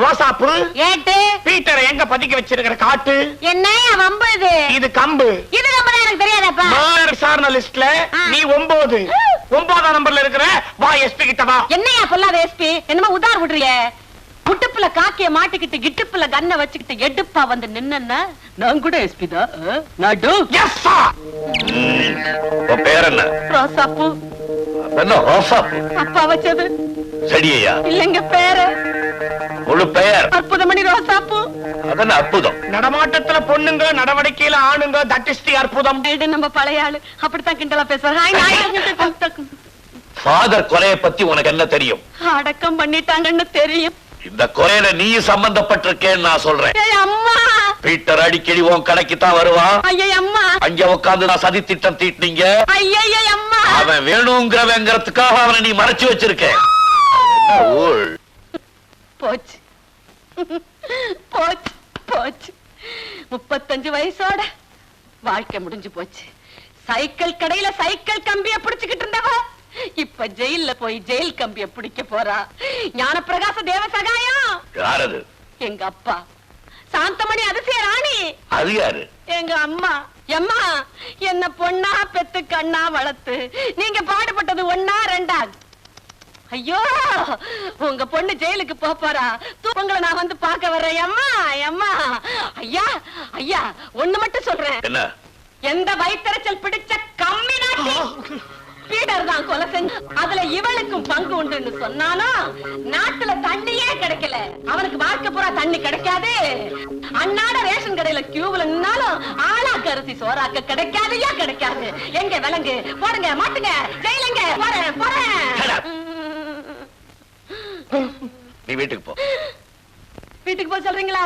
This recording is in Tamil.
ரோசாப்பு. ஏட்டு. பீட்டரை எங்க பதுக்கி வச்சிருக்கிற காட்டு? என்ன வம்பு இது இது கம்பு. இது நம்பர் எனக்கு தெரியாதப்பா. மர்டர் விசாரணை லிஸ்ட்ல. நீ ஒன்பது ஒன்பதாம் நம்பர்ல இருக்கிற வா எஸ்பி கிட்ட வா. என்னையா பொல்லாத எஸ்பி என்னமோ உதார் விடுறிய. முட்டுப்புல காக்கிய மாட்டிக்கிட்டு கிட்டுப்புல கண்ண வச்சுக்கிட்டு எடுப்பா வந்து நின்னா நான் கூட எஸ்பி தான். நடு. எஸ் சார் உன் பேர் என்ன? ரோசாப்பூ. என்ன ரோசாப்பு அப்பா வச்சது. செடியா இல்லைங்க பேரு. முழு பெயர். அற்புதமணி ரோசாப்பூ அதன அற்புதம்? நடமாட்டத்துல பொண்ணுங்க நடவடிக்கையில ஆணுங்க தட் இஸ் தி அற்புதம். நம்ம பழைய ஆளு. அப்படித்தான் கிண்டலா நாய். ஃபாதர் கொலையை பத்தி உனக்கு என்ன தெரியும்? அடக்கம் பண்ணிட்டாங்கன்னு தெரியும். இந்த கொலையில நீ சம்பந்தப்பட்டிருக்கேன்னு நான் சொல்றேன். அம்மா. பீட்டர் அடிக்கடி உன் கடைக்கு தான் வருவான். ஐயே அம்மா அங்க உட்கார்ந்து நான் சதி திட்டம் தீட்டினீங்க. ஐயே அம்மா அவன் வேணுங்கிறவங்கிறதுக்காக அவனை நீ மறைச்சு வச்சிருக்க. போச்சு. போச்சு போச்சு. முப்பத்தஞ்சு வயசோட வாழ்க்கை முடிஞ்சு போச்சு. சைக்கிள் கடையில சைக்கிள் கம்பிய பிடிச்சுக்கிட்டு இருந்தவ இப்ப ஜெயில்ல போய் ஜெயில் கம்பிய பிடிக்க போறா. ஞானப்பிரகாச தேவசகாயம். யாரது? எங்க அப்பா. சாந்தமணி அதிசய ராணி. அது யாரு? எங்க அம்மா. எம்மா என்ன பொண்ணா பெத்து கண்ணா வளர்த்து. நீங்க பாடுபட்டது ஒன்னா ரெண்டா? ஐயோ உங்க பொண்ணு ஜெயிலுக்கு போறா. உங்களை நான் வந்து பார்க்க வர்றேன். அம்மா அம்மா ஐயா ஐயா ஒண்ணு மட்டும் சொல்றேன். என்ன? எந்த வயித்தறிச்சல் பிடிச்ச கம்மி நாட்டி? பீடர் தான் கொலை செஞ்சு அதுல இவளுக்கும் பங்கு உண்டுன்னு சொன்னாலும் நாட்டுல தண்ணியே கிடைக்கல. அவனுக்கு வாழ்க்கை பூரா தண்ணி கிடைக்காது. ரேஷன் கடையில கியூவுல நின்னாலும் ஆளாக்கு அரிசி சோறாக்க கிடைக்காதையா கிடைக்காது? எங்க விலங்கு? போடுங்க மாட்டுங்க ஜெயிலுங்க போறேன். போறேன் நீ வீட்டுக்கு போ. வீட்டுக்கு போக சொல்றீங்களா?